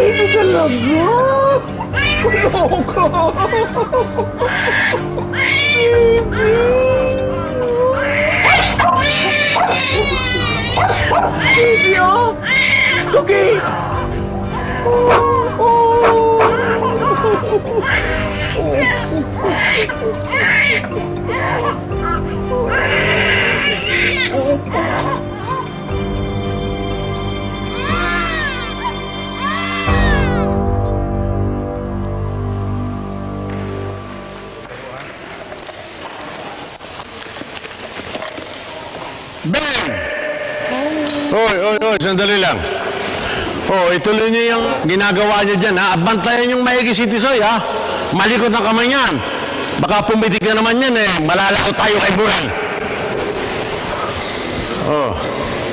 Leave it alone, bro! Baby talaga! Loco! Baby, oh! Okay! Ben! Hoy, hoy, hoy, sandali lang. Oh, ituloy niyo yung ginagawa niyo dyan, ha? At bantayan yung maigi si Tisoy, ha? Malikot ang kamay niyan. Baka pumitik na naman yan, eh. Malalako tayo kay Buran. Oh.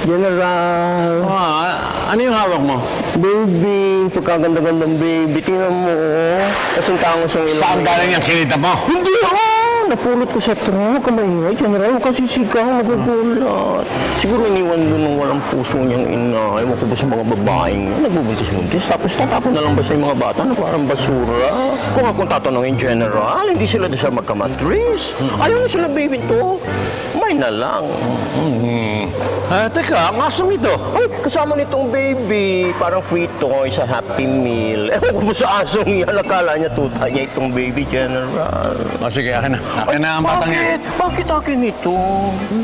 General, Ah, ano yung hawak mo? baby, pagkaganda-gandang baby, tingnan mo, oh. Kasing tangos ang ilong. Saan galing yung kinita mo? Hindi ako! Napulot ko sa truck, kamay General, huwag kasi sigaw, nagugulat. Siguro iniwan doon ng walang puso niyang ina. Ewan ko ba sa mga babaeng yan, nagbubuntis-buntis. Tapos tatapon na lang ba sa yung mga bata na parang basura? Kung akong tatanungin, General, hindi sila doon sa magkamatris. Ayaw na sila, baby, to. May na lang. Hmm. Ah, teka, ang asong ito. Ay, kasama nitong baby, parang free toy sa Happy Meal. Ewan ko ba sa asong yan, akala niya tuta niya itong baby, General. O sige, akin na. Akin na ang batang yan. Bakit? Bakit akin ito?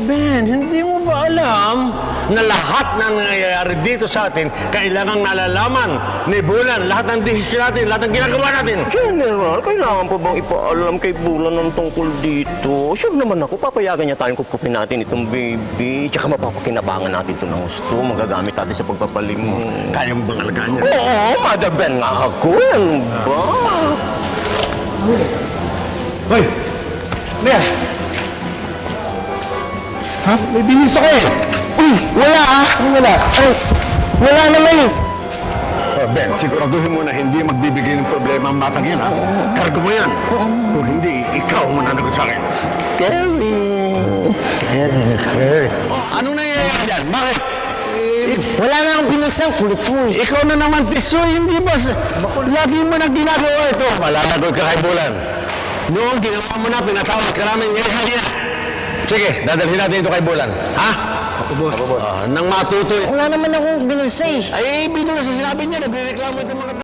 Ben, hindi mo ba alam na lahat ng nangyayari dito sa atin, kailangang nalalaman ni Bulan, lahat ng desisyon natin, lahat ng ginagawa natin. General, kailangan pa bang ipaalam kay Bulan ng tungkol dito? Sure naman ako, papayagan niya tayong kupkupin natin itong baby. Tsaka mapapakinabangan natin ito ng gusto. Magagamit natin sa pagpapalim. Kaya mo bang alagaan yan? Oo, Mother Ben nga ako. Ano ba? Hoy! Mia! Ha? May binis ako eh! Uy, wala ah. Wala. Ay, wala naman eh. Oh, ben, siguraduhin mo na hindi magbibigay ng problema ang batang yan, ha? Kargo mo yan. Kung hindi, ikaw mo nanagot sa akin. Kerry. Kerry, Kerry. Anong nangyayari dyan? Bakit? Wala na akong binagsan. Kulit eh. Ikaw na naman, Tisoy, hindi ba? Lagi mo na ginagawa ito. Malalagot ka kay Bulan. Noong ginawa mo na, pinatawag ka namin, ngayon hindi na. Sige, dadalhin natin ito kay Bulan. Ha? Ako, boss. nang matuto. Wala naman akong binagsa eh. Ay, binulas sa sinabi niya, nagre-reklamo itong mga